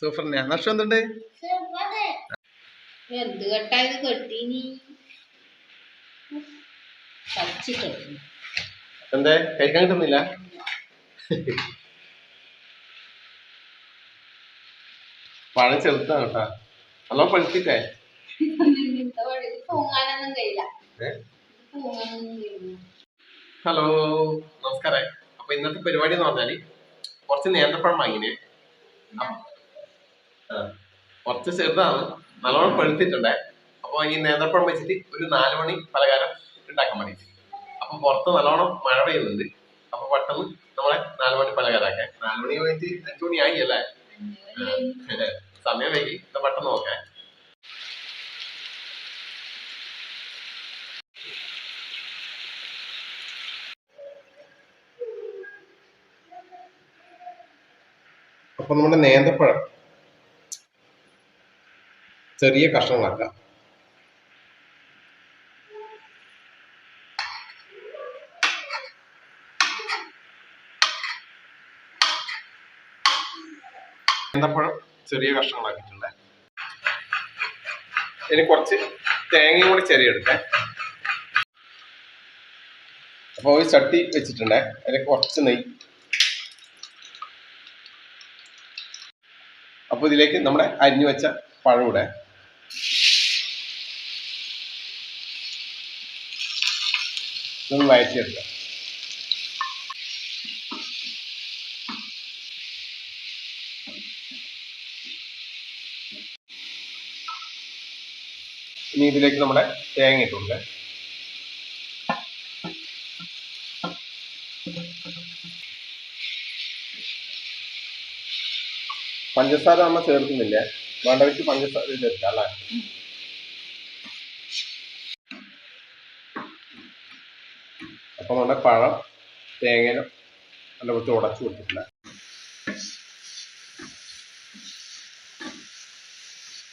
Super തന്നെയാ നഷ്ടം എന്തുണ്ട് എന്ത് കെട്ടായത് കെട്ടീനി. എന്തേ? കഴിക്കാൻ കിട്ടുന്നില്ല? പഴം ചെറുത്താണ് കേട്ടാ. നല്ല പഴുത്തിട്ടേ. ഹലോ നമസ്കാരം. അപ്പൊ ഇന്നത്തെ പരിപാടി എന്ന് പറഞ്ഞാൽ കുറച്ച് നേന്ത്രപ്പഴം വാങ്ങിനെ. കുറച്ച് ചെറുതാണ്. നല്ലോണം പഴുത്തിട്ടുണ്ട്. അപ്പൊ ഈ നേന്ത്രപ്പഴം വെച്ചിട്ട് ഒരു നാല് മണി പലകാരം ഉണ്ടാക്കാൻ മതി അപ്പൊ പുറത്ത് നല്ലോണം മഴ പെയ്യുന്നുണ്ട്. അപ്പൊ പെട്ടെന്ന് നമ്മളെ നാല് മണി പലകാരാക്കാൻ നാല് മണി കഴിഞ്ഞിട്ട് അഞ്ചു മണി ആയി അല്ലേ? സമയം വൈകി. പെട്ടെന്ന് നോക്കാൻ അപ്പൊ നമ്മുടെ നേന്ത്രപ്പഴം. ചെറിയ കഷ്ണങ്ങളാക്കാം എന്തപ്പോഴും ചെറിയ കഷ്ണങ്ങളാക്കിയിട്ടുണ്ട്. ഇനി കുറച്ച് തേങ്ങയും കൂടി ചെറിയെടുക്കേ അപ്പോൾ ഒരു ചട്ടി വെച്ചിട്ടുണ്ടേ അതിൽ കുറച്ച് നെയ്യ്. അപ്പോൾ ഇതിലേക്ക് നമ്മുടെ അരിഞ്ഞു വെച്ച പഴം കൂടെ ഇതൊന്ന് വയറ്റിയെടുക്കാം. ഇനി ഇതിലേക്ക് നമ്മുടെ തേങ്ങ ഇട്ടുണ്ട്. പഞ്ചസാര നമ്മൾ ചേർക്കുന്നില്ല. വേണ്ടവർക്ക് പഞ്ചസാര ചേർക്കാം അല്ലേ? അപ്പൊ നമ്മുടെ പഴം തേങ്ങയിലും നല്ല കുറച്ച് ഉടച്ചു കൊടുത്തിട്ടില്ല.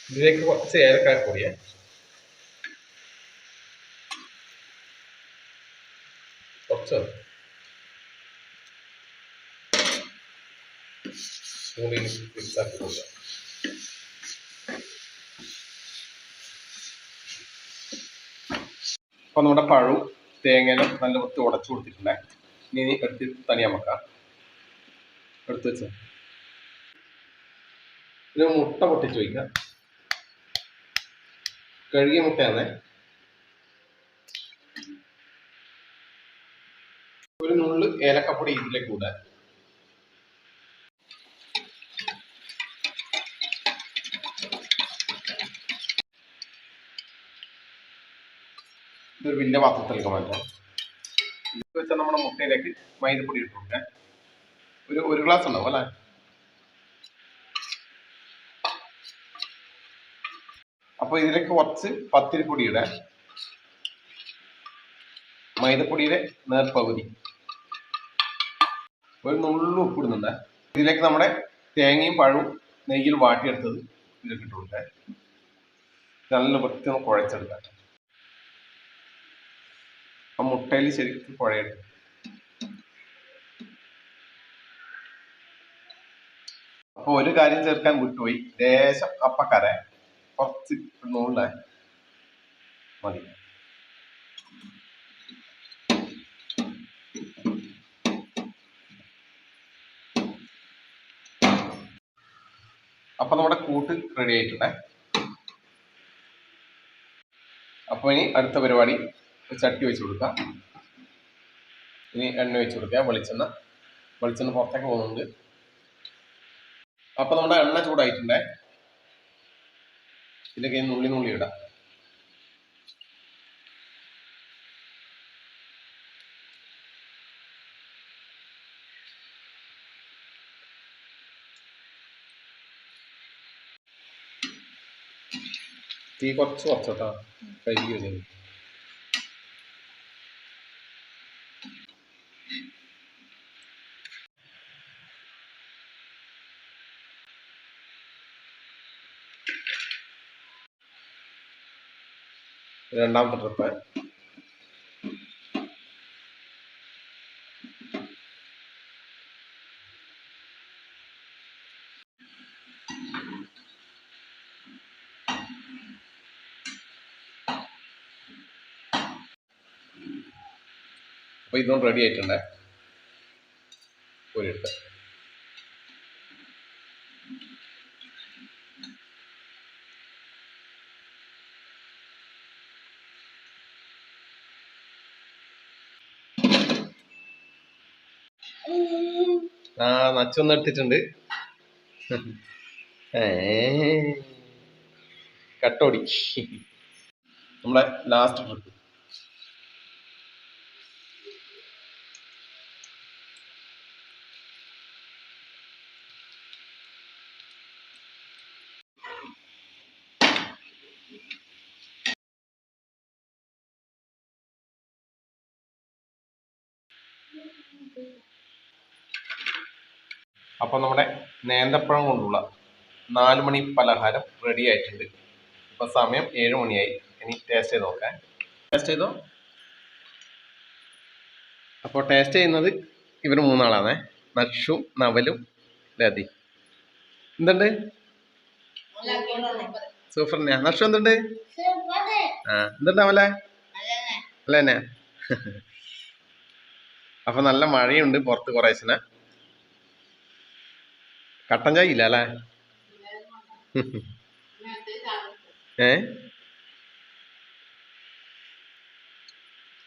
ഇതിലേക്ക് കുറച്ച് ഏലക്കായ കൂടിയ കുറച്ച് സ്പൂണിൽ മിക്സാക്കി കൊടുക്കുക അപ്പൊ നമ്മുടെ പഴവും തേങ്ങയിലും നല്ല വൃത്തി ഉടച്ചു കൊടുത്തിട്ടുണ്ടേ. ഇനി എടുത്ത് തനിയാൻ വെക്കാം. എടുത്ത് വെച്ച്. ഇത് മുട്ട പൊട്ടിച്ച് വയ്ക്കുക കഴുകിയ മുട്ടയാണേ. ഒരു നുള്ള് ഏലക്കപ്പൊടി ഇതിലേക്ക് കൂടെ ഇതൊരു വലിയ പാത്രത്തിലേക്ക് മാറ്റാം ഇത് വെച്ചാൽ നമ്മുടെ മുട്ടയിലേക്ക് മൈദപ്പൊടി ഇട്ട് കൊടുക്കാം ഒരു ഒരു ഗ്ലാസ് ഉണ്ടാവും അല്ലേ? അപ്പോൾ ഇതിലേക്ക് കുറച്ച് പത്തിരിപ്പൊടിയുടെ മൈദപ്പൊടിയുടെ നേർപ്പകുതി ഒരു നുള്ളു ഉപ്പിടുന്നുണ്ട് ഇതിലേക്ക് നമ്മുടെ തേങ്ങയും പഴവും നെയ്യിൽ വാട്ടിയെടുത്തത് ഇതിലേക്ക് ഇട്ട് നല്ല വൃത്തി കുഴച്ചെടുക്കാം. ആ മുട്ടയിൽ ശരിക്കും പുഴയുണ്ട് അപ്പൊ ഒരു കാര്യം ചേർക്കാൻ വിട്ടുപോയി. ദേശം അപ്പക്കര. കുറച്ച് നൂല മതി. അപ്പൊ നമ്മുടെ കൂട്ട് റെഡി ആയിട്ടുണ്ടേ. അപ്പൊ ഇനി അടുത്ത പരിപാടി. ചട്ടി വെച്ച് കൊടുക്കാം. ഇനി എണ്ണ വെച്ച് കൊടുക്കുക വെളിച്ചെണ്ണ വെളിച്ചെണ്ണ പുറത്തേക്ക് പോകുന്നുണ്ട്. അപ്പൊ നമ്മുടെ എണ്ണ ചൂടായിട്ടുണ്ടേ? ഇതിലേക്ക് നുള്ളി നുള്ളി ഇടാം. തീ കുറച്ച് കുറച്ചോട്ടാ കഴുകി വെച്ചു இரண்டாம் தொடர்பை അപ്പോൾ ഇതും റെഡി ആയിട്ടുണ്ട് ആ നച്ചൊന്ന് എടുത്തിട്ടുണ്ട്. ഏ. കട്ടോടി. നമ്മുടെ ലാസ്റ്റ് ട്രിപ്പ് അപ്പോൾ നമ്മുടെ നേന്തപ്പഴം കൊണ്ടുള്ള നാല് മണി പലഹാരം റെഡി ആയിട്ടുണ്ട്. ഇപ്പോൾ സമയം ഏഴ് മണിയായി. ഇനി ടേസ്റ്റ് ചെയ്ത് നോക്കാം. ടേസ്റ്റ് ചെയ്തോ? അപ്പോൾ ടേസ്റ്റ് ചെയ്യുന്നത് ഇവർ മൂന്നാളാണേ. നക്ഷു നവലും രതി. എന്തുണ്ട്? സൂപ്പർ തന്നെയാ നക്ഷു എന്തുണ്ട്? ആ എന്തുണ്ട് അവലെ? അല്ല അപ്പൊ നല്ല മഴയുണ്ട് പുറത്ത് കുറേശ്ശന. കട്ടൻ ചായ ഇല്ല അല്ലേ? ഏ?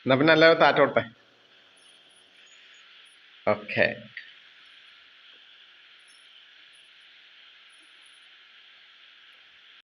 എന്നാ പിന്നെ എല്ലാവരും താറ്റോട്ടെ. ഓക്കെ.